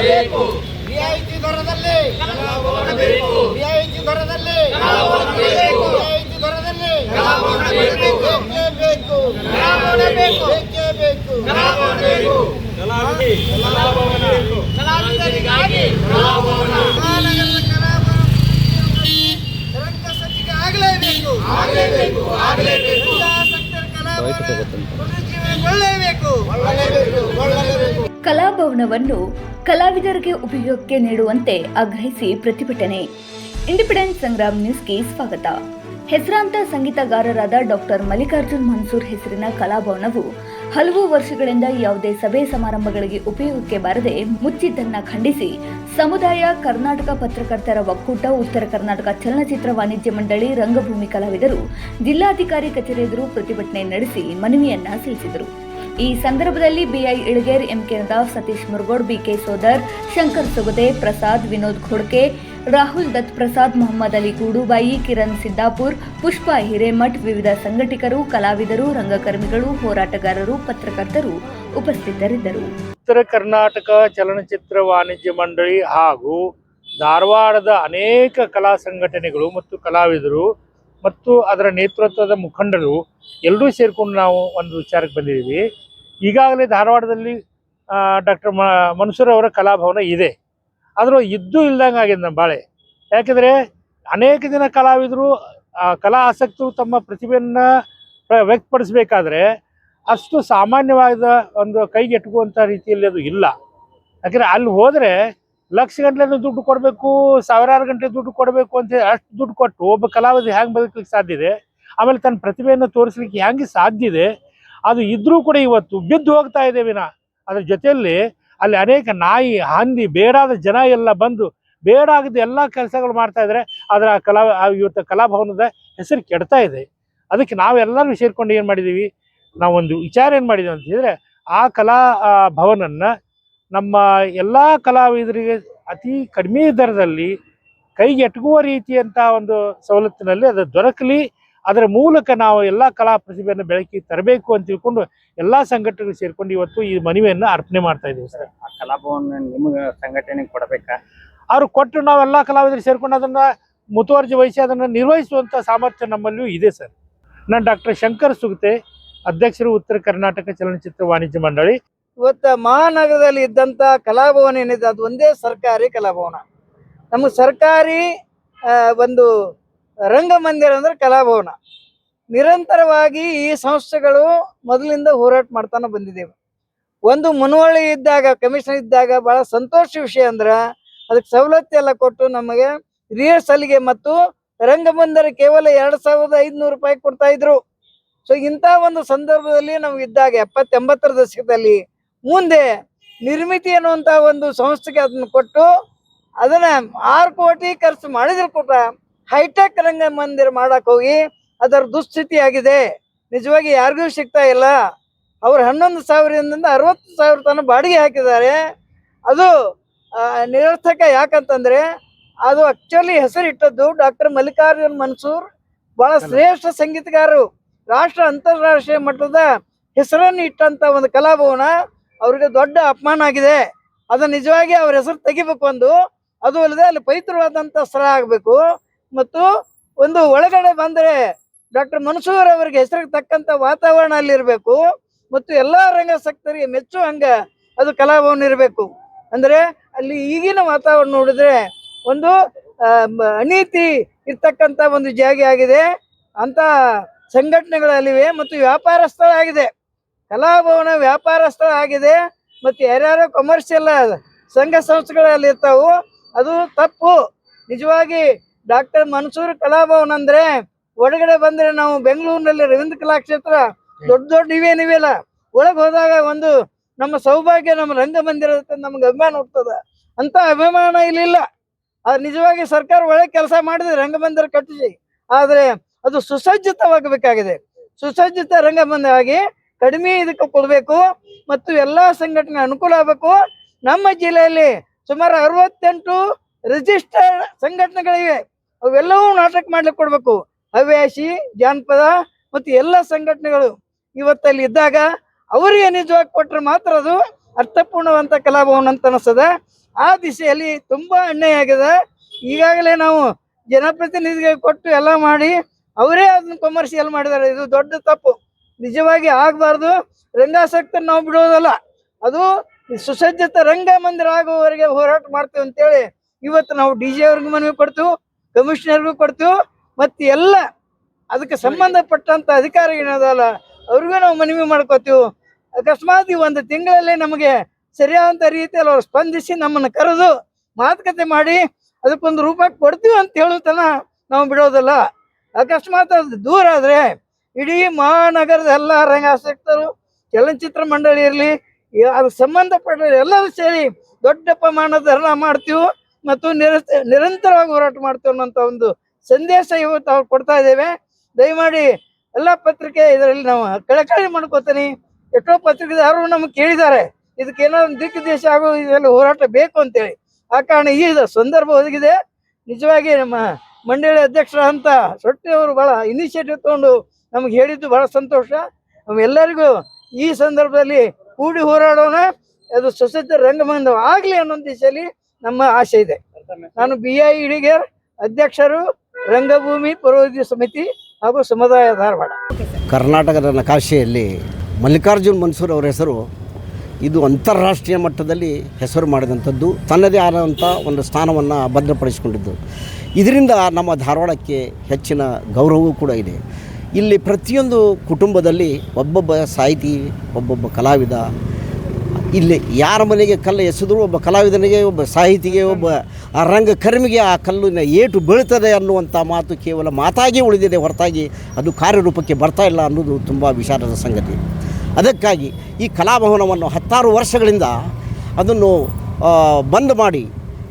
ಬೇಕು ರಿಯಾಯಿತಿ ದರದಲ್ಲಿ. ರಿಯಾಯಿತಿ ದರದಲ್ಲಿ. ರಿಯಾಯಿತಿ ದರದಲ್ಲಿ. ಬೇಕು ಬೇಕೇ. ಬೇಕು ಬೇಕು. ಕಲಾವಿದರಿಗಾಗಿ ರಂಗಸಜ್ಜಿಗೆ ಆಗಲೇಬೇಕು. ಆಗಲೇಬೇಕು ಆಗಲೇಬೇಕು. ಪುನರುಜ್ಜೀವನಗೊಳ್ಳಲೇಬೇಕು ಒಳ್ಳಲೇಬೇಕು ಒಳ್ಳಲೇಬೇಕು ಕಲಾಭವನವನ್ನು ಕಲಾವಿದರಿಗೆ ಉಪಯೋಗಕ್ಕೆ ನೀಡುವಂತೆ ಆಗ್ರಹಿಸಿ ಪ್ರತಿಭಟನೆ. ಇಂಡಿಪೆಂಡೆಂಟ್ ಸಂಗ್ರಾಮ್ ನ್ಯೂಸ್ಗೆ ಸ್ವಾಗತ. ಹೆಸರಾಂತ ಸಂಗೀತಗಾರರಾದ ಡಾಕ್ಟರ್ ಮಲ್ಲಿಕಾರ್ಜುನ್ ಮನ್ಸೂರ್ ಹೆಸರಿನ ಕಲಾಭವನವು ಹಲವು ವರ್ಷಗಳಿಂದ ಯಾವುದೇ ಸಭೆ ಸಮಾರಂಭಗಳಿಗೆ ಉಪಯೋಗಕ್ಕೆ ಬಾರದೆ ಮುಚ್ಚಿದ್ದನ್ನ ಖಂಡಿಸಿ ಸಮುದಾಯ ಕರ್ನಾಟಕ ಪತ್ರಕರ್ತರ ಒಕ್ಕೂಟ, ಉತ್ತರ ಕರ್ನಾಟಕ ಚಲನಚಿತ್ರ ವಾಣಿಜ್ಯ ಮಂಡಳಿ, ರಂಗಭೂಮಿ ಕಲಾವಿದರು, ಜಿಲ್ಲಾಧಿಕಾರಿ ಕಚೇರಿ ಎದುರು ಪ್ರತಿಭಟನೆ ನಡೆಸಿ ಮನವಿಯನ್ನ ಸಲ್ಲಿಸಿದರು. ಈ ಸಂದರ್ಭದಲ್ಲಿ B I Ilager M K Nadaf Satish Murugod, B K Sodar, Shankar Sugade, Prasad Vinod Khodke Rahul Dutt Prasad, Mohammed Ali Gudubai, Kiran Siddapur, Pushpa Hiremath, ವಿವಿಧ ಸಂಘಟಕರು, ಕಲಾವಿದರು, ರಂಗಕರ್ಮಿಗಳು, ಹೋರಾಟಗಾರರು, ಪತ್ರಕರ್ತರು ಉಪಸ್ಥಿತರಿದ್ದರು. ಉತ್ತರ ಕರ್ನಾಟಕ ಚಲನಚಿತ್ರ ವಾಣಿಜ್ಯ ಮಂಡಳಿ ಹಾಗೂ ಧಾರವಾಡದ ಅನೇಕ ಕಲಾ ಸಂಘಟನೆಗಳು ಮತ್ತು ಕಲಾವಿದರು ಮತ್ತು ಅದರ ನೇತೃತ್ವದ ಮುಖಂಡರು ಎಲ್ಲರೂ ಸೇರಿಕೊಂಡು ನಾವು ಒಂದು ವಿಚಾರಕ್ಕೆ ಬಂದಿದ್ದೀವಿ. ಈಗಾಗಲೇ ಧಾರವಾಡದಲ್ಲಿ ಡಾಕ್ಟರ್ ಮನ್ಸೂರ್ ಅವರ ಕಲಾಭವನ ಇದೆ. ಆದರೂ ಇದ್ದು ಇಲ್ದಂಗೆ ಆಗಿದೆ ನಮ್ಮ ಬಾಳೆ. ಯಾಕೆಂದರೆ ಅನೇಕ ಜನ ಕಲಾವಿದರು ಕಲಾ ಆಸಕ್ತರು ತಮ್ಮ ಪ್ರತಿಭೆಯನ್ನು ವ್ಯಕ್ತಪಡಿಸಬೇಕಾದ್ರೆ ಅಷ್ಟು ಸಾಮಾನ್ಯವಾದ ಒಂದು ಕೈಗೆಟುಕುವಂಥ ರೀತಿಯಲ್ಲಿ ಅದು ಇಲ್ಲ. ಯಾಕಂದರೆ ಅಲ್ಲಿ ಹೋದರೆ ಲಕ್ಷ ಗಂಟಲೆ ದುಡ್ಡು ಕೊಡಬೇಕು, ಸಾವಿರಾರು ಗಂಟೆ ದುಡ್ಡು ಕೊಡಬೇಕು ಅಂತ ಅಷ್ಟು ದುಡ್ಡು ಕೊಟ್ಟು ಒಬ್ಬ ಕಲಾವಿದ ಹ್ಯಾಂಗೆ ಬದುಕಲಿಕ್ಕೆ ಸಾಧ್ಯ ಇದೆ? ಆಮೇಲೆ ತನ್ನ ಪ್ರತಿಭೆಯನ್ನು ತೋರಿಸ್ಲಿಕ್ಕೆ ಹ್ಯಾಂಗೆ ಸಾಧ್ಯ ಇದೆ? ಅದು ಇದ್ರೂ ಕೂಡ ಇವತ್ತು ಬಿದ್ದು ಹೋಗ್ತಾ ಇದೆ ವಿನ. ಅದ್ರ ಜೊತೆಯಲ್ಲಿ ಅಲ್ಲಿ ಅನೇಕ ನಾಯಿ, ಹಂದಿ, ಬೇಡಾದ ಜನ ಎಲ್ಲ ಬಂದು ಬೇಡಾಗದ ಎಲ್ಲ ಕೆಲಸಗಳು ಮಾಡ್ತಾ ಇದ್ರೆ ಅದರ ಕಲಾ ಇವತ್ತು ಕಲಾಭವನದ ಹೆಸರು ಕೆಡ್ತಾ ಇದೆ. ಅದಕ್ಕೆ ನಾವೆಲ್ಲರೂ ಸೇರ್ಕೊಂಡು ಏನು ಮಾಡಿದ್ದೀವಿ ನಾವೊಂದು ವಿಚಾರ ಏನು ಮಾಡಿದ್ದೀವಿ ಅಂತ ಹೇಳಿದ್ರೆ, ಆ ಕಲಾ ಭವನನ್ನ ನಮ್ಮ ಎಲ್ಲ ಕಲಾವಿದರಿಗೆ ಅತಿ ಕಡಿಮೆ ದರದಲ್ಲಿ ಕೈಗೆ ಎಟುಕುವ ರೀತಿಯಂಥ ಒಂದು ಸವಲತ್ತಿನಲ್ಲಿ ಅದು ದೊರಕಲಿ. ಅದರ ಮೂಲಕ ನಾವು ಎಲ್ಲ ಕಲಾ ಪ್ರತಿಭೆಯನ್ನು ಬೆಳಕಿ ತರಬೇಕು ಅಂತ ತಿಳ್ಕೊಂಡು ಎಲ್ಲ ಸಂಘಟನೆಗಳು ಸೇರ್ಕೊಂಡು ಇವತ್ತು ಈ ಮನವಿಯನ್ನು ಅರ್ಪಣೆ ಮಾಡ್ತಾ ಇದ್ದೀವಿ ಸರ್. ಆ ಕಲಾಭವನ ನಿಮಗೆ ಸಂಘಟನೆಗೆ ಕೊಡಬೇಕಾ? ಅವ್ರು ಕೊಟ್ಟು ನಾವೆಲ್ಲ ಕಲಾವಿದರು ಸೇರ್ಕೊಂಡು ಅದನ್ನ ಮುತುವರ್ಜಿ ವಹಿಸಿ ಅದನ್ನು ನಿರ್ವಹಿಸುವಂಥ ಸಾಮರ್ಥ್ಯ ನಮ್ಮಲ್ಲಿಯೂ ಇದೆ ಸರ್. ನಾನು ಡಾಕ್ಟರ್ ಶಂಕರ್ ಸುಗತೆ ಅಧ್ಯಕ್ಷರು ಉತ್ತರ ಕರ್ನಾಟಕ ಚಲನಚಿತ್ರ ವಾಣಿಜ್ಯ ಮಂಡಳಿ. ಇವತ್ತು ಮಹಾನಗರದಲ್ಲಿ ಇದ್ದಂಥ ಕಲಾಭವನ ಏನಿದೆ ಅದು ಒಂದೇ ಸರ್ಕಾರಿ ಕಲಾಭವನ. ನಮ್ಮ ಸರ್ಕಾರಿ ಒಂದು ರಂಗಮಂದಿರ ಅಂದ್ರೆ ಕಲಾಭವನ. ನಿರಂತರವಾಗಿ ಈ ಸಂಸ್ಥೆಗಳು ಮೊದಲಿಂದ ಹೋರಾಟ ಮಾಡ್ತಾನೆ ಬಂದಿದ್ದೇವೆ. ಒಂದು ಮುನ್ವಳಿ ಇದ್ದಾಗ ಕಮಿಷನ್ ಇದ್ದಾಗ ಬಹಳ ಸಂತೋಷ ವಿಷಯ ಅಂದ್ರ ಅದಕ್ಕೆ ಸವಲತ್ತು ಎಲ್ಲ ಕೊಟ್ಟು ನಮಗೆ ರಿಹರ್ಸಲ್ಗೆ ಮತ್ತು ರಂಗಮಂದಿರ ಕೇವಲ ಎರಡ್ ಸಾವಿರದ ಐದ್ನೂರು ರೂಪಾಯಿ ಕೊಡ್ತಾ ಇದ್ರು. ಸೊ ಇಂಥ ಒಂದು ಸಂದರ್ಭದಲ್ಲಿ ನಾವು ಇದ್ದಾಗ ಎಪ್ಪತ್ತೆಂಬತ್ತರ ದಶಕದಲ್ಲಿ ಮುಂದೆ ನಿರ್ಮಿತಿ ಅನ್ನುವಂತ ಒಂದು ಸಂಸ್ಥೆಗೆ ಅದನ್ನ ಕೊಟ್ಟು ಅದನ್ನ ಆರು ಕೋಟಿ ಖರ್ಚು ಮಾಡಿದ್ರು ಕೂಡ ಹೈಟೆಕ್ ರಂಗ ಮಂದಿರ ಮಾಡಕ್ ಹೋಗಿ ಅದರ ದುಸ್ಥಿತಿ ಆಗಿದೆ ನಿಜವಾಗಿ ಯಾರಿಗೂ ಸಿಗ್ತಾ ಇಲ್ಲ. ಅವ್ರು ಹನ್ನೊಂದು ಸಾವಿರದಿಂದ ಅರವತ್ತು ಸಾವಿರ ತನಕ ಬಾಡಿಗೆ ಹಾಕಿದ್ದಾರೆ. ಅದು ನಿರರ್ಥಕ ಯಾಕಂತಂದ್ರೆ ಅದು ಆಕ್ಚುಲಿ ಹೆಸರಿಟ್ಟದ್ದು ಡಾಕ್ಟರ್ ಮಲ್ಲಿಕಾರ್ಜುನ್ ಮನ್ಸೂರ್. ಬಹಳ ಶ್ರೇಷ್ಠ ಸಂಗೀತಗಾರರು. ರಾಷ್ಟ್ರ ಅಂತಾರಾಷ್ಟ್ರೀಯ ಮಟ್ಟದ ಹೆಸರನ್ನು ಇಟ್ಟಂತ ಒಂದು ಕಲಾಭವನ ಅವ್ರಿಗೆ ದೊಡ್ಡ ಅಪಮಾನ ಆಗಿದೆ. ಅದು ನಿಜವಾಗಿ ಅವ್ರ ಹೆಸರು ತೆಗಿಬೇಕು ಅಂದು ಅದು ಅಲ್ಲದೆ ಅಲ್ಲಿ ಪವಿತ್ರವಾದಂತ ಸ್ಥಳ ಆಗಬೇಕು. ಮತ್ತು ಒಂದು ಒಳಗಡೆ ಬಂದ್ರೆ ಡಾಕ್ಟರ್ ಮನ್ಸೂರ್ ಅವರಿಗೆ ಹೆಸರಿಗೆ ತಕ್ಕಂತ ವಾತಾವರಣ ಅಲ್ಲಿ ಇರಬೇಕು ಮತ್ತು ಎಲ್ಲಾ ರಂಗಸಕ್ತರಿಗೆ ಮೆಚ್ಚು ಹಂಗ ಅದು ಕಲಾಭವನ ಇರಬೇಕು. ಅಂದ್ರೆ ಅಲ್ಲಿ ಈಗಿನ ವಾತಾವರಣ ನೋಡಿದ್ರೆ ಒಂದು ಅನೀತಿ ಇರ್ತಕ್ಕಂತ ಒಂದು ಜಾಗ ಆಗಿದೆ. ಅಂತ ಸಂಘಟನೆಗಳಲ್ಲಿವೆ ಮತ್ತು ವ್ಯಾಪಾರ ಸ್ಥಳ ಆಗಿದೆ. ಕಲಾಭವನ ವ್ಯಾಪಾರ ಸ್ಥಳ ಆಗಿದೆ ಮತ್ತು ಯಾರ್ಯಾರು ಕಮರ್ಷಿಯಲ್ ಸಂಘ ಸಂಸ್ಥೆಗಳಲ್ಲಿ ಇರ್ತಾವು ಅದು ತಪ್ಪು. ನಿಜವಾಗಿ ಡಾಕ್ಟರ್ ಮನ್ಸೂರ್ ಕಲಾಭವನ್ ಅಂದ್ರೆ ಒಳಗಡೆ ಬಂದ್ರೆ ನಾವು ಬೆಂಗಳೂರಿನಲ್ಲಿ ರವೀಂದ್ರ ಕಲಾಕ್ಷೇತ್ರ ದೊಡ್ಡ ದೊಡ್ಡ ಇವೇನಿವೆಲ್ಲ ಒಳಗ್ ಹೋದಾಗ ಒಂದು ನಮ್ಮ ಸೌಭಾಗ್ಯ, ನಮ್ಮ ರಂಗಮಂದಿರ ನಮ್ಗೆ ಅಭಿಮಾನ ಹುಡ್ತದ ಅಂತ ಅಭಿಮಾನ ಇಲ್ಲಿಲ್ಲ. ಅದು ನಿಜವಾಗಿ ಸರ್ಕಾರ ಒಳ್ಳೆ ಕೆಲಸ ಮಾಡಿದೆ ರಂಗಮಂದಿರ ಕಟ್ಟಿಸಿ. ಆದ್ರೆ ಅದು ಸುಸಜ್ಜಿತವಾಗಬೇಕಾಗಿದೆ. ಸುಸಜ್ಜಿತ ರಂಗಮಂದಿರ ಆಗಿ ಕಡಿಮೆ ಇದಕ್ಕೆ ಕೊಡಬೇಕು ಮತ್ತು ಎಲ್ಲಾ ಸಂಘಟನೆ ಅನುಕೂಲ ಆಗಬೇಕು. ನಮ್ಮ ಜಿಲ್ಲೆಯಲ್ಲಿ ಸುಮಾರು ಅರವತ್ತೆಂಟು ರಿಜಿಸ್ಟರ್ಡ್ ಸಂಘಟನೆಗಳಿವೆ. ಅವೆಲ್ಲವೂ ನಾಟಕ ಮಾಡ್ಲಿಕ್ಕೆ ಕೊಡ್ಬೇಕು. ಹವ್ಯಾಸಿ, ಜಾನಪದ ಮತ್ತು ಎಲ್ಲ ಸಂಘಟನೆಗಳು ಇವತ್ತಲ್ಲಿ ಇದ್ದಾಗ ಅವರಿಗೆ ನಿಜವಾಗಿ ಕೊಟ್ರೆ ಮಾತ್ರ ಅದು ಅರ್ಥಪೂರ್ಣವಂತ ಕಲಾಭವನ ಅಂತ ಅನಿಸ್ತದ. ಆ ದಿಸೆಯಲ್ಲಿ ತುಂಬಾ ಅನ್ಯಾಯ ಆಗಿದೆ ಈಗಾಗಲೇ ನಾವು ಜನಪ್ರತಿನಿಧಿಗಳಿಗೆ ಕೊಟ್ಟು ಎಲ್ಲ ಮಾಡಿ ಅವರೇ ಅದನ್ನ ಕಮರ್ಷಿಯಲ್ ಮಾಡಿದ್ದಾರೆ. ಇದು ದೊಡ್ಡ ತಪ್ಪು. ನಿಜವಾಗಿ ಆಗಬಾರ್ದು. ರಂಗಾಸಕ್ತ ನಾವು ಬಿಡೋದಲ್ಲ ಅದು ಸುಸಜ್ಜಿತ ರಂಗ ಮಂದಿರ ಆಗುವವರೆಗೆ ಹೋರಾಟ ಮಾಡ್ತೇವೆ ಅಂತೇಳಿ ಇವತ್ತು ನಾವು ಡಿ ಜೆ ಅವ್ರಿಗೆ ಮನವಿ ಕೊಡ್ತೀವಿ ಕಮಿಷನರ್ಗೂ ಕೊಡ್ತೀವಿ, ಮತ್ತು ಎಲ್ಲ ಅದಕ್ಕೆ ಸಂಬಂಧಪಟ್ಟಂತ ಅಧಿಕಾರಿಗಳದಲ್ಲ ಅವ್ರಿಗೂ ನಾವು ಮನವಿ ಮಾಡ್ಕೋತೀವಿ. ಅಕಸ್ಮಾತ್ ಈ ಒಂದು ತಿಂಗಳಲ್ಲಿ ನಮಗೆ ಸರಿಯಾದಂತ ರೀತಿಯಲ್ಲಿ ಅವ್ರು ಸ್ಪಂದಿಸಿ ನಮ್ಮನ್ನು ಕರೆದು ಮಾತುಕತೆ ಮಾಡಿ ಅದಕ್ಕೊಂದು ರೂಪ ಕೊಡ್ತೀವಿ ಅಂತ ಹೇಳುತ್ತನ ನಾವು ಬಿಡೋದಲ್ಲ. ಅಕಸ್ಮಾತ್ ಅದು ದೂರ ಆದ್ರೆ ಇಡೀ ಮಹಾನಗರದ ಎಲ್ಲ ರಂಗಾಸಕ್ತರು, ಚಲನಚಿತ್ರ ಮಂಡಳಿ ಇರಲಿ, ಅದಕ್ಕೆ ಸಂಬಂಧಪಟ್ಟ ಎಲ್ಲರೂ ಸೇರಿ ದೊಡ್ಡ ಪ್ರಮಾಣದ ಧರಣ ಮಾಡ್ತೀವಿ ಮತ್ತು ನಿರಂತ ನಿರಂತರವಾಗಿ ಹೋರಾಟ ಮಾಡ್ತೇವೆ ಅನ್ನೋಂಥ ಒಂದು ಸಂದೇಶ ಇವತ್ತು ಅವ್ರು ಕೊಡ್ತಾ ಇದ್ದೇವೆ. ದಯಮಾಡಿ ಎಲ್ಲ ಪತ್ರಿಕೆ ಇದರಲ್ಲಿ ನಾವು ಕಳಕಳಿ ಮಾಡ್ಕೋತೀನಿ. ಎಷ್ಟೋ ಪತ್ರಿಕೆದಾರರು ನಮ್ಗೆ ಕೇಳಿದ್ದಾರೆ. ಇದಕ್ಕೆ ಏನೋ ಒಂದು ದಿಕ್ಕು ದೇಶ ಆಗೋ ಇದರಲ್ಲಿ ಹೋರಾಟ ಬೇಕು ಅಂತೇಳಿ. ಆ ಕಾರಣ ಈ ಸಂದರ್ಭ ಒದಗಿದೆ. ನಿಜವಾಗಿ ನಮ್ಮ ಮಂಡಳಿ ಅಧ್ಯಕ್ಷರಂತ ಸೊಟ್ಟಿ ಅವರು ಬಹಳ ಇನಿಷಿಯೇಟಿವ್ ತಗೊಂಡು ನಮ್ಗೆ ಹೇಳಿದ್ದು ಬಹಳ ಸಂತೋಷ. ನಮ್ಮೆಲ್ಲರಿಗೂ ಈ ಸಂದರ್ಭದಲ್ಲಿ ಕೂಡಿ ಹೋರಾಡೋಣ. ಅದು ಸುಸಜ್ಜಿತ ರಂಗಮಂದವಾಗಲಿ ಅನ್ನೋ ದಿಶೆಯಲ್ಲಿ ನಮ್ಮ ಆಸೆ ಇದೆ. ನಾನು ಬಿ ಐ ಇಡಿಗೇರ್ ಅಧ್ಯಕ್ಷರು ರಂಗಭೂಮಿ ಪರ್ವತಿ ಸಮಿತಿ ಹಾಗೂ ಸಮುದಾಯ ಧಾರವಾಡ. ಕರ್ನಾಟಕದ ನಕಾಶೆಯಲ್ಲಿ ಮಲ್ಲಿಕಾರ್ಜುನ್ ಮನ್ಸೂರ್ ಅವರ ಹೆಸರು ಇದು ಅಂತಾರಾಷ್ಟ್ರೀಯ ಮಟ್ಟದಲ್ಲಿ ಹೆಸರು ಮಾಡಿದಂಥದ್ದು, ತನ್ನದೇ ಆದಂಥ ಒಂದು ಸ್ಥಾನವನ್ನು ಭದ್ರಪಡಿಸಿಕೊಂಡಿದ್ದು. ಇದರಿಂದ ನಮ್ಮ ಧಾರವಾಡಕ್ಕೆ ಹೆಚ್ಚಿನ ಗೌರವವೂ ಕೂಡ ಇದೆ. ಇಲ್ಲಿ ಪ್ರತಿಯೊಂದು ಕುಟುಂಬದಲ್ಲಿ ಒಬ್ಬೊಬ್ಬ ಸಾಹಿತಿ, ಒಬ್ಬೊಬ್ಬ ಕಲಾವಿದ ಇಲ್ಲಿ ಯಾರ ಮನೆಗೆ ಕಲ್ಲು ಎಸೆದರೂ ಒಬ್ಬ ಕಲಾವಿದನಿಗೆ, ಒಬ್ಬ ಸಾಹಿತಿಗೆ, ಒಬ್ಬ ಆ ರಂಗಕರ್ಮಿಗೆ ಆ ಕಲ್ಲಿನ ಏಟು ಬೀಳ್ತದೆ ಅನ್ನುವಂಥ ಮಾತು ಕೇವಲ ಮಾತಾಗಿ ಉಳಿದಿದೆ, ಹೊರತಾಗಿ ಅದು ಕಾರ್ಯರೂಪಕ್ಕೆ ಬರ್ತಾ ಇಲ್ಲ ಅನ್ನೋದು ತುಂಬ ವಿಷಾದದ ಸಂಗತಿ. ಅದಕ್ಕಾಗಿ ಈ ಕಲಾಭವನವನ್ನು ಹತ್ತಾರು ವರ್ಷಗಳಿಂದ ಅದನ್ನು ಬಂದ್ ಮಾಡಿ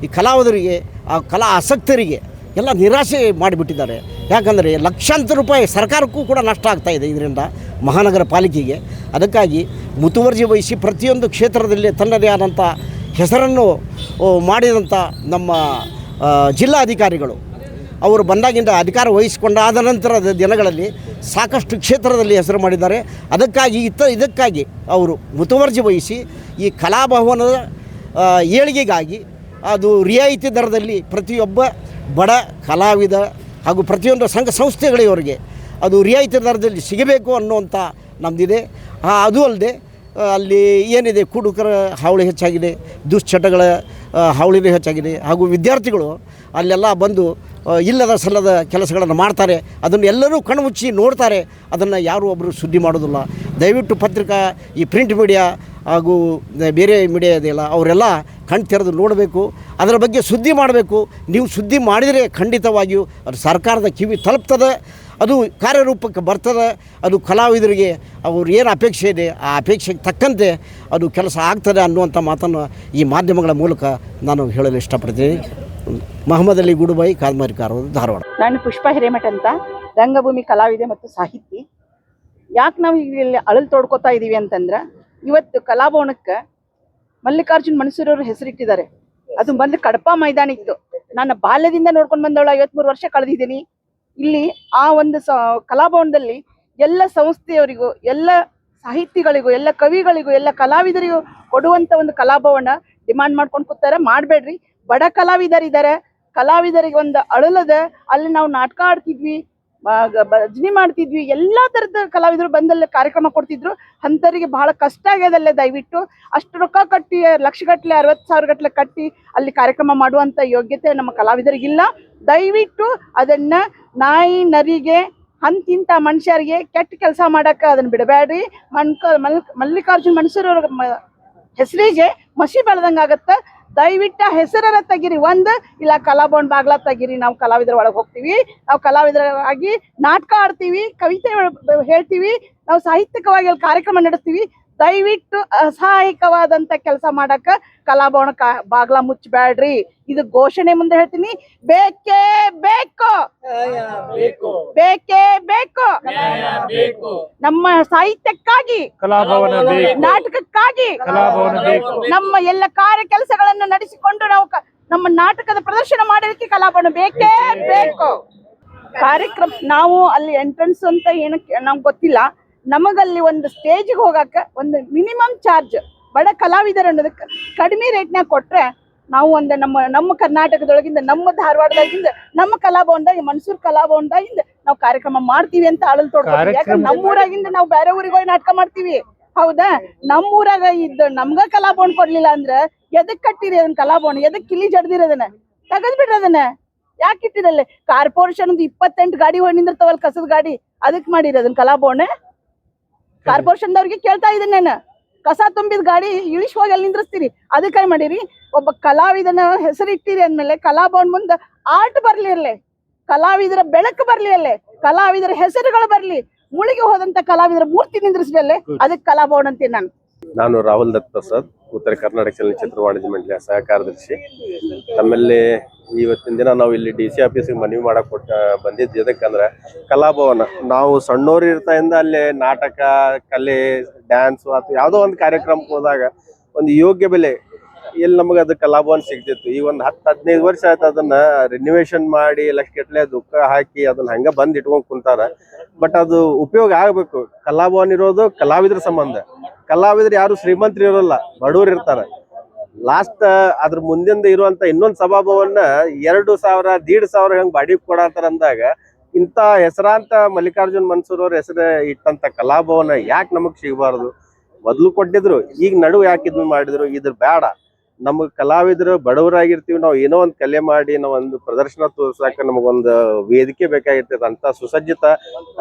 ಈ ಕಲಾವಿದರಿಗೆ, ಆ ಕಲಾ ಆಸಕ್ತರಿಗೆ ಎಲ್ಲ ನಿರಾಶೆ ಮಾಡಿಬಿಟ್ಟಿದ್ದಾರೆ. ಯಾಕಂದರೆ ಲಕ್ಷಾಂತರ ರೂಪಾಯಿ ಸರ್ಕಾರಕ್ಕೂ ಕೂಡ ನಷ್ಟ ಆಗ್ತಾ ಇದೆ ಇದರಿಂದ ಮಹಾನಗರ ಪಾಲಿಕೆಗೆ ಅದಕ್ಕಾಗಿ ಮುತುವರ್ಜಿ ವಹಿಸಿ ಪ್ರತಿಯೊಂದು ಕ್ಷೇತ್ರದಲ್ಲಿ ತನ್ನದೇ ಆದಂಥ ಹೆಸರನ್ನು ಮಾಡಿದಂಥ ನಮ್ಮ ಜಿಲ್ಲಾಧಿಕಾರಿಗಳು. ಅವರು ಬಂದಾಗಿಂದ ಅಧಿಕಾರ ವಹಿಸಿಕೊಂಡಾದ ನಂತರದ ದಿನಗಳಲ್ಲಿ ಸಾಕಷ್ಟು ಕ್ಷೇತ್ರದಲ್ಲಿ ಹೆಸರು ಮಾಡಿದ್ದಾರೆ. ಅದಕ್ಕಾಗಿ ಇತ್ತ, ಇದಕ್ಕಾಗಿ ಅವರು ಮುತುವರ್ಜಿ ವಹಿಸಿ ಈ ಕಲಾಭವನದ ಏಳಿಗೆಗಾಗಿ ಅದು ರಿಯಾಯಿತಿ ದರದಲ್ಲಿ ಪ್ರತಿಯೊಬ್ಬ ಬಡ ಕಲಾವಿದ ಹಾಗೂ ಪ್ರತಿಯೊಂದು ಸಂಘ ಸಂಸ್ಥೆಗಳಿವರಿಗೆ ಅದು ರಿಯಾಯಿತಿ ದರದಲ್ಲಿ ಸಿಗಬೇಕು ಅನ್ನುವಂಥ ನಮ್ಮದಿದೆ ಅದು ಅಲ್ಲದೆ ಅಲ್ಲಿ ಏನಿದೆ, ಕುಡುಕರ ಹಾವಳಿ ಹೆಚ್ಚಾಗಿದೆ, ದುಶ್ಚಟಗಳ ಹಾವಳಿನೇ ಹೆಚ್ಚಾಗಿದೆ. ಹಾಗೂ ವಿದ್ಯಾರ್ಥಿಗಳು ಅಲ್ಲೆಲ್ಲ ಬಂದು ಇಲ್ಲದ ಸಲ್ಲದ ಕೆಲಸಗಳನ್ನು ಮಾಡ್ತಾರೆ. ಅದನ್ನು ಎಲ್ಲರೂ ಕಣ್ಮುಚ್ಚಿ ನೋಡ್ತಾರೆ. ಅದನ್ನು ಯಾರೂ ಒಬ್ಬರು ಸುದ್ದಿ ಮಾಡೋದಿಲ್ಲ. ದಯವಿಟ್ಟು ಪತ್ರಿಕಾ, ಈ ಪ್ರಿಂಟ್ ಮೀಡಿಯಾ ಹಾಗೂ ಬೇರೆ ಮೀಡಿಯಾ ಇದೆಯಲ್ಲ, ಅವರೆಲ್ಲ ಕಣ್ ತೆರೆದು ನೋಡಬೇಕು. ಅದರ ಬಗ್ಗೆ ಸುದ್ದಿ ಮಾಡಬೇಕು. ನೀವು ಸುದ್ದಿ ಮಾಡಿದರೆ ಖಂಡಿತವಾಗಿಯೂ ಅದು ಸರ್ಕಾರದ ಕಿವಿ ತಲುಪ್ತದೆ. ಅದು ಕಾರ್ಯರೂಪಕ್ಕೆ ಬರ್ತದೆ, ಅದು ಕಲಾವಿದರಿಗೆ ಅವ್ರು ಏನು ಅಪೇಕ್ಷೆ ಇದೆ, ಆ ಅಪೇಕ್ಷೆಗೆ ತಕ್ಕಂತೆ ಅದು ಕೆಲಸ ಆಗ್ತದೆ ಅನ್ನುವಂಥ ಮಾತನ್ನು ಈ ಮಾಧ್ಯಮಗಳ ಮೂಲಕ ನಾನು ಹೇಳಲು ಇಷ್ಟಪಡ್ತೀನಿ. ಮಹಮ್ಮದ್ ಅಲಿ ಗುಡುಬಾಯಿ ಕಾದಂಬರಿಕಾರ ಧಾರವಾಡ. ನಾನು ಪುಷ್ಪ ಹಿರೇಮಠ ಅಂತ ರಂಗಭೂಮಿ ಕಲಾವಿದೆ ಮತ್ತು ಸಾಹಿತಿ. ಯಾಕೆ ನಾವು ಇಲ್ಲಿ ಅಳಲು ತೋಡ್ಕೋತಾ ಇದ್ದೀವಿ ಅಂತಂದ್ರೆ, ಇವತ್ತು ಕಲಾಭವನಕ್ಕೆ ಮಲ್ಲಿಕಾರ್ಜುನ್ ಮನ್ಸೂರವ್ರ ಹೆಸರಿಟ್ಟಿದ್ದಾರೆ. ಅದು ಬಂದು ಕಡಪ ಮೈದಾನ ಇತ್ತು. ನಾನು ಬಾಲ್ಯದಿಂದ ನೋಡ್ಕೊಂಡು ಬಂದವಳು ಐವತ್ಮೂರು ವರ್ಷ ಕಳೆದಿದ್ದೀನಿ. ಇಲ್ಲಿ ಆ ಒಂದು ಸ, ಕಲಾಭವನದಲ್ಲಿ ಎಲ್ಲ ಸಂಸ್ಥೆಯವರಿಗೂ, ಎಲ್ಲ ಸಾಹಿತಿಗಳಿಗೂ ಎಲ್ಲ ಕವಿಗಳಿಗೂ, ಎಲ್ಲ ಕಲಾವಿದರಿಗೂ ಕೊಡುವಂತ ಒಂದು ಕಲಾಭವನ ಡಿಮಾಂಡ್ ಮಾಡ್ಕೊಂಡು ಕೂತಾರೆ. ಮಾಡಬೇಡ್ರಿ. ಬಡ ಕಲಾವಿದರಿದ್ದಾರೆ. ಕಲಾವಿದರಿಗೆ ಒಂದು ಅಳಲದ ಅಲ್ಲಿ ನಾವು ನಾಟಕ ಆಡ್ತಿದ್ವಿ. ಭಜನೆ ಮಾಡ್ತಿದ್ವಿ. ಎಲ್ಲಾ ತರದ ಕಲಾವಿದರು ಬಂದಲ್ಲಿ ಕಾರ್ಯಕ್ರಮ ಕೊಡ್ತಿದ್ರು. ಅಂತರಿಗೆ ಬಹಳ ಕಷ್ಟ ಆಗ್ಯದಲ್ಲೇ ದಯವಿಟ್ಟು. ಅಷ್ಟು ರೊಕ್ಕ ಕಟ್ಟಿ ಲಕ್ಷಗಟ್ಟಲೆ ಅರವತ್ತು ಸಾವಿರ ಗಟ್ಟಲೆ ಕಟ್ಟಿ ಅಲ್ಲಿ ಕಾರ್ಯಕ್ರಮ ಮಾಡುವಂತ ಯೋಗ್ಯತೆ ನಮ್ಮ ಕಲಾವಿದರಿಗಿಲ್ಲ. ದಯವಿಟ್ಟು ಅದನ್ನ ನಾಯಿ ನರಿಗೆ ಅಂತಿಂತ ಮನುಷ್ಯರಿಗೆ ಕೆಟ್ಟ ಕೆಲಸ ಮಾಡಕ್ಕ ಅದನ್ನ ಬಿಡಬೇಡ್ರಿ. ಮನ್ಕ ಮಲ್ ಮಲ್ಲಿಕಾರ್ಜುನ್ ಮನುಷ್ಯರವ್ರ ಹೆಸರಿಗೆ ಮಸಿ ಬೆಳೆದಂಗ ಆಗತ್ತ ದಯವಿಟ್ಟು ಹೆಸರನ್ನ ತೆಗಿರಿ. ಒಂದು, ಇಲ್ಲ ಕಲಾಭವನ್ ಬಾಗ್ಲ ತೆಗಿರಿ. ನಾವು ಕಲಾವಿದರ ಒಳಗೆ ಹೋಗ್ತೀವಿ. ನಾವು ಕಲಾವಿದರಾಗಿ ನಾಟಕ ಆಡ್ತೀವಿ, ಕವಿತೆ ಹೇಳ್- ಹೇಳ್ತೀವಿ, ನಾವು ಸಾಹಿತ್ಯಕವಾಗಿ ಅಲ್ಲಿ ಕಾರ್ಯಕ್ರಮ ನಡೆಸ್ತೀವಿ. ದಯವಿಟ್ಟು ಅಸಹಾಯಕವಾದಂತ ಕೆಲಸ ಮಾಡಕ್ಕ ಕಲಾಭವನ ಬಾಗ್ಲಾ ಬಾಗ್ಲ ಮುಚ್ಚಬೇಡ್ರಿ. ಇದು ಘೋಷಣೆ ಮುಂದೆ ಹೇಳ್ತೀನಿ. ಬೇಕೇ ಬೇಕು. ಬೇಕೇ. ಬೇಕು ನಮ್ಮ ಸಾಹಿತ್ಯಕ್ಕಾಗಿ ಕಲಾಭವನ ಬೇಕು. ನಾಟಕಕ್ಕಾಗಿ ಕಲಾಭವನ ಬೇಕು. ನಮ್ಮ ಎಲ್ಲ ಕಾರ್ಯ ಕೆಲಸಗಳನ್ನು ನಡೆಸಿಕೊಂಡು ನಾವು ಕ- ನಮ್ಮ ನಾಟಕದ ಪ್ರದರ್ಶನ ಮಾಡೋದಕ್ಕೆ ಕಲಾಭವನ ಬೇಕೇ ಬೇಕು ಕಾರ್ಯಕ್ರಮ ನಾವು ಅಲ್ಲಿ ಎಂಟ್ರೆನ್ಸ್ ಅಂತ ಏನಕ್ಕೆ ನಮ್ಗೆ ಗೊತ್ತಿಲ್ಲ. ನಮಗಲ್ಲಿ ಒಂದು ಸ್ಟೇಜ್ಗೆ ಹೋಗಾಕ ಒಂದು ಮಿನಿಮಮ್ ಚಾರ್ಜ್ ಬಡ ಕಲಾವಿದರು ಅನ್ನೋದಕ್ಕೆ ಕಡಿಮೆ ರೇಟ್ನಾಗ ಕೊಟ್ರೆ ನಾವು ಒಂದು ನಮ್ಮ ನಮ್ಮ ಕರ್ನಾಟಕದೊಳಗಿಂದ ನಮ್ಮ ಧಾರವಾಡದಾಗಿಂದ ನಮ್ಮ ಕಲಾಭವನದಾಗ ಮನ್ಸೂರ್ ಕಲಾಭವನದಾಗಿಂದ ನಾವು ಕಾರ್ಯಕ್ರಮ ಮಾಡ್ತೀವಿ ಅಂತ ಅಳಲ್ ತೋಡ್ಕೊತೀವಿ. ಯಾಕಂದ್ರೆ ನಮ್ಮೂರಾಗಿಂದ ನಾವು ಬೇರೆ ಊರಿಗೆ ಹೋಗಿ ನಾಟಕ ಮಾಡ್ತೀವಿ. ಹೌದಾ? ನಮ್ಮೂರಾಗ ಇದ್ದ ನಮ್ಗ ಕಲಾಭವನ್ ಕೊಡ್ಲಿಲ್ಲ ಅಂದ್ರ ಎದಕ್ ಕಟ್ಟಿರಿ ಅದನ್ನ ಕಲಾಭವನ? ಎದಕ್ ಕಿಲಿ ಜಡ್ದಿರಿ ಅದನ್ನ? ತೆಗದ್ ಬಿಡ್ರಿ ಅದನ್ನ. ಯಾಕೆ ಇಟ್ಟಿರಲ್ಲ ಕಾರ್ಪೊರೇಷನ್ ಇಪ್ಪತ್ತೆಂಟು ಗಾಡಿ ಹೋಗಿ ನಿಂದಿರ್ತಾವಲ್ಲ ಕಸದ ಗಾಡಿ ಅದಕ್ ಮಾಡಿರಿ ಅದನ್ನ ಕಲಾಭವನ. ಕಾರ್ಪೊರೇಷನ್ ದವ್ರಿಗೆ ಕೇಳ್ತಾ ಇದ್ದೀನಿ ನಾನು. ಕಸ ತುಂಬಿದ ಗಾಡಿ ಇಳಿಸ್ ಹೋಗಿ ಅಲ್ಲಿ ನಿಂದ್ರಿಸ್ತೀರಿ. ಅದಕ್ಕೆ ಮಾಡಿರಿ. ಒಬ್ಬ ಕಲಾವಿದನ ಹೆಸರು ಇಟ್ಟಿರಿ ಅಂದ್ಮೇಲೆ ಕಲಾಭವನ್ ಮುಂದ ಆರ್ಟ್ ಬರ್ಲಿ ಅಲ್ಲೇ. ಕಲಾವಿದರ ಬೆಳಕು ಬರ್ಲಿ ಅಲ್ಲೇ. ಕಲಾವಿದರ ಹೆಸರುಗಳು ಬರ್ಲಿ. ಮುಳುಗಿ ಹೋದಂತ ಕಲಾವಿದರ ಮೂರ್ತಿ ನಿಂದ್ರಿಸ್ಲಿ ಅಲ್ಲೇ. ಅದಕ್ಕೆ ಕಲಾಭವನ್ ಅಂತೀನಿ ನಾನು. ನಾನು ರಾಹುಲ್ ದತ್ ಪ್ರಸಾದ್, ಉತ್ತರ ಕರ್ನಾಟಕ ಚಲನಚಿತ್ರ ವಾಣಿಜ್ಯ ಮಂಡಳಿಯ ಸಹ ಕಾರ್ಯದರ್ಶಿ ನಮ್ಮಲ್ಲಿ ಇವತ್ತಿನ ದಿನ ನಾವು ಇಲ್ಲಿ ಡಿ ಸಿ ಆಫೀಸಿಗೆ ಮನವಿ ಮಾಡಕ್ ಕೊಟ್ಟ ಬಂದಿದ್ದು ಎದಕ್ಕಂದ್ರೆ ಕಲಾಭವನ, ನಾವು ಸಣ್ಣೋರು ಇರ್ತಾಯಿಂದ ಅಲ್ಲಿ ನಾಟಕ, ಕಲೆ ಡ್ಯಾನ್ಸ್ ಅಥವಾ ಯಾವುದೋ ಒಂದು ಕಾರ್ಯಕ್ರಮಕ್ಕೆ ಹೋದಾಗ ಒಂದು ಯೋಗ್ಯ ಬೆಲೆ ಎಲ್ಲಿ ನಮಗೆ ಅದಕ್ಕೆ ಕಲಾಭವನ್ ಸಿಗ್ತಿತ್ತು. ಈ ಒಂದು ಹತ್ತು ಹದಿನೈದು ವರ್ಷ ಆಯ್ತು ಅದನ್ನ ರಿನಿವೇಶನ್ ಮಾಡಿ ಲಕ್ಷಗಟ್ಲೆ ದುಃಖ ಹಾಕಿ ಅದನ್ನ ಹಂಗ ಬಂದ್ ಇಟ್ಕೊಂಡ್ ಕುಂತಾರ. ಬಟ್ ಅದು ಉಪಯೋಗ ಆಗ್ಬೇಕು. ಕಲಾಭವನ್ ಇರೋದು ಕಲಾವಿದ್ರ ಸಂಬಂಧ. ಕಲಾವಿದ್ರು ಯಾರು ಶ್ರೀಮಂತರು ಇರೋಲ್ಲ, ಬಡವರು ಇರ್ತಾರ. ಲಾಸ್ಟ್ ಅದ್ರ ಮುಂದಿಂದ ಇರುವಂತ ಇನ್ನೊಂದ್ ಸಭಾಭವನ ಎರಡು ಸಾವಿರ, ದೀಡ್ ಸಾವಿರ ಹೆಂಗ್ ಬಾಡಿಗೆ ಕೊಡತ್ತಾರ ಅಂದಾಗ ಇಂತ ಹೆಸರಾಂತ ಮಲ್ಲಿಕಾರ್ಜುನ್ ಮನ್ಸೂರ್ ಅವ್ರ ಹೆಸರು ಇಟ್ಟಂತ ಕಲಾಭವನ ಯಾಕೆ ನಮಗ್ ಸಿಗಬಾರದು? ಮೊದ್ಲು ಕೊಟ್ಟಿದ್ರು, ಈಗ ನಡುವೆ ಯಾಕೆ ಇದನ್ನ ಮಾಡಿದ್ರು? ಇದ್ರ ಬೇಡ ನಮಗ್ ಕಲಾವಿದ್ರು ಬಡವರಾಗಿರ್ತೀವಿ ನಾವು ಏನೋ ಒಂದ್ ಕಲೆ ಮಾಡಿ ನಾವು ಒಂದು ಪ್ರದರ್ಶನ ತೋರ್ಸಾಕ ನಮಗೊಂದು ವೇದಿಕೆ ಬೇಕಾಗಿರ್ತದೆ ಅಂತ ಸುಸಜ್ಜಿತ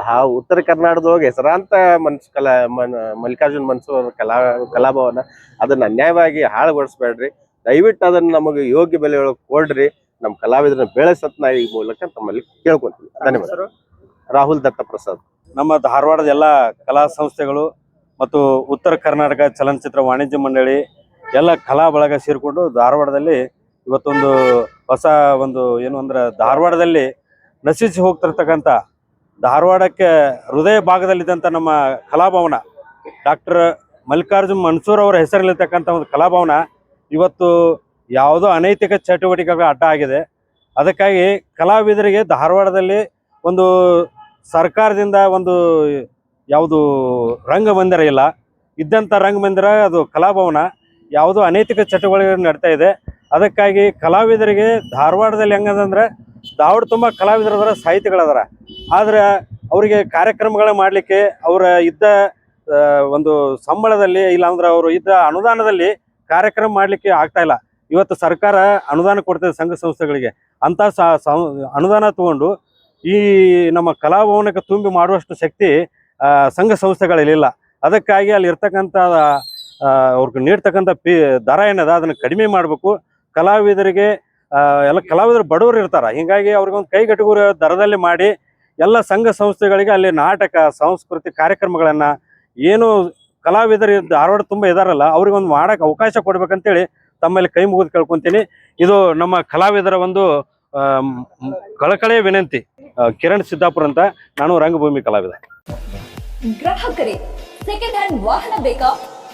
ಆ ಉತ್ತರ ಕರ್ನಾಟಕದೊಳಗೆ ಹೆಸರಾಂತ ಮನ್ಸ್ ಕಲಾ ಮನ್ ಮಲ್ಲಿಕಾರ್ಜುನ್ ಮನ್ಸೂರ್ ಅವ್ರ ಕಲಾ ಕಲಾಭವನ ಅದನ್ನ ಅನ್ಯಾಯವಾಗಿ ಹಾಳುಗೊಳಿಸ್ಬೇಡ್ರಿ. ದಯವಿಟ್ಟು ಅದನ್ನ ನಮಗೆ ಯೋಗ್ಯ ಬೆಲೆ ಒಳಗೆ ಕೊಡ್ರಿ. ನಮ್ಮ ಕಲಾವಿದರನ್ನ ಬೆಳೆಸತ್ ನಾ ಈ ಮೂಲಕ ತಮ್ಮಲ್ಲಿ ಕೇಳ್ಕೊಂತೀವಿ. ಧನ್ಯವಾದ. ರಾಹುಲ್ ದತ್ತ ಪ್ರಸಾದ್ ನಮ್ಮ ಧಾರವಾಡದ ಎಲ್ಲ ಕಲಾ ಸಂಸ್ಥೆಗಳು ಮತ್ತು ಉತ್ತರ ಕರ್ನಾಟಕ ಚಲನಚಿತ್ರ ವಾಣಿಜ್ಯ ಮಂಡಳಿ ಎಲ್ಲ ಕಲಾ ಬಳಗ ಸೇರಿಕೊಂಡು ಧಾರವಾಡದಲ್ಲಿ ಇವತ್ತೊಂದು ಹೊಸ ಒಂದು ಏನು ಅಂದ್ರೆ ಧಾರವಾಡದಲ್ಲಿ ನಶಿಸಿ ಹೋಗ್ತಿರ್ತಕ್ಕಂಥ ಧಾರವಾಡಕ್ಕೆ ಹೃದಯ ಭಾಗದಲ್ಲಿದ್ದಂಥ ನಮ್ಮ ಕಲಾಭವನ ಡಾಕ್ಟರ್ ಮಲ್ಲಿಕಾರ್ಜುನ್ ಮನ್ಸೂರ್ ಅವರ ಹೆಸರಲ್ಲಿರ್ತಕ್ಕಂಥ ಒಂದು ಕಲಾಭವನ ಇವತ್ತು ಯಾವುದೋ ಅನೈತಿಕ ಚಟುವಟಿಕೆಗಳ ಅಡ್ಡ ಆಗಿದೆ. ಅದಕ್ಕಾಗಿ ಕಲಾವಿದರಿಗೆ ಧಾರವಾಡದಲ್ಲಿ ಒಂದು ಸರ್ಕಾರದಿಂದ ಒಂದು ಯಾವುದು ರಂಗಮಂದಿರ ಇಲ್ಲ. ಇದ್ದಂಥ ರಂಗಮಂದಿರ ಅದು ಕಲಾಭವನ. ಯಾವುದೋ ಅನೈತಿಕ ಚಟುವಟಿಕೆ ನಡೀತಾ ಇದೆ. ಅದಕ್ಕಾಗಿ ಕಲಾವಿದರಿಗೆ ಧಾರವಾಡದಲ್ಲಿ ಹೆಂಗದಂದ್ರೆ ಧಾರವಾಡ ತುಂಬ ಕಲಾವಿದರದಾರ ಸಾಹಿತಿಗಳದಾರ. ಆದರೆ ಅವರಿಗೆ ಕಾರ್ಯಕ್ರಮಗಳ ಮಾಡಲಿಕ್ಕೆ ಅವರ ಇದ್ದ ಒಂದು ಸಂಬಳದಲ್ಲಿ ಇಲ್ಲಾಂದ್ರೆ ಅವರು ಇದ್ದ ಅನುದಾನದಲ್ಲಿ ಕಾರ್ಯಕ್ರಮ ಮಾಡಲಿಕ್ಕೆ ಆಗ್ತಾ ಇಲ್ಲ. ಇವತ್ತು ಸರ್ಕಾರ ಅನುದಾನ ಕೊಡ್ತದೆ ಸಂಘ ಸಂಸ್ಥೆಗಳಿಗೆ. ಅಂತ ಅನುದಾನ ತಗೊಂಡು ಈ ನಮ್ಮ ಕಲಾಭವನಕ್ಕೆ ತುಂಬಿ ಮಾಡುವಷ್ಟು ಶಕ್ತಿ ಸಂಘ ಸಂಸ್ಥೆಗಳಲ್ಲಿಲ್ಲ ಅದಕ್ಕಾಗಿ ಅಲ್ಲಿ ಇರ್ತಕ್ಕಂಥ ಅವ್ರಿಗೆ ನೀಡ್ತಕ್ಕಂಥ ಪಿ, ದರ ಏನದ ಅದನ್ನು ಕಡಿಮೆ ಮಾಡಬೇಕು. ಕಲಾವಿದರಿಗೆ ಎಲ್ಲ ಕಲಾವಿದರು ಬಡವರು ಇರ್ತಾರೆ. ಹಿಂಗಾಗಿ ಅವ್ರಿಗೊಂದು ಕೈಗೆಟುಕುವ ದರದಲ್ಲಿ ಮಾಡಿ ಎಲ್ಲ ಸಂಘ ಸಂಸ್ಥೆಗಳಿಗೆ ಅಲ್ಲಿ ನಾಟಕ ಸಂಸ್ಕೃತಿ ಕಾರ್ಯಕ್ರಮಗಳನ್ನು ಏನು ಕಲಾವಿದರು ಧಾರವಾಡ ತುಂಬ ಇದಾರಲ್ಲ ಅವ್ರಿಗೊಂದು ಮಾಡಕ್ಕೆ ಅವಕಾಶ ಕೊಡ್ಬೇಕಂತೇಳಿ ತಮ್ಮಲ್ಲಿ ಕೈ ಮುಗಿದು ಕೇಳ್ಕೊಂತೀನಿ. ಇದು ನಮ್ಮ ಕಲಾವಿದರ ಒಂದು ಕಳಕಳೆಯ ವಿನಂತಿ. ಕಿರಣ್ ಸಿದ್ದಾಪುರ ಅಂತ ನಾನು ರಂಗಭೂಮಿ ಕಲಾವಿದ. ಗ್ರಾಹಕರೇ ಸೆಕೆಂಡ್ ಹ್ಯಾಂಡ್ ವಾಹನ ಬೇಕಾ?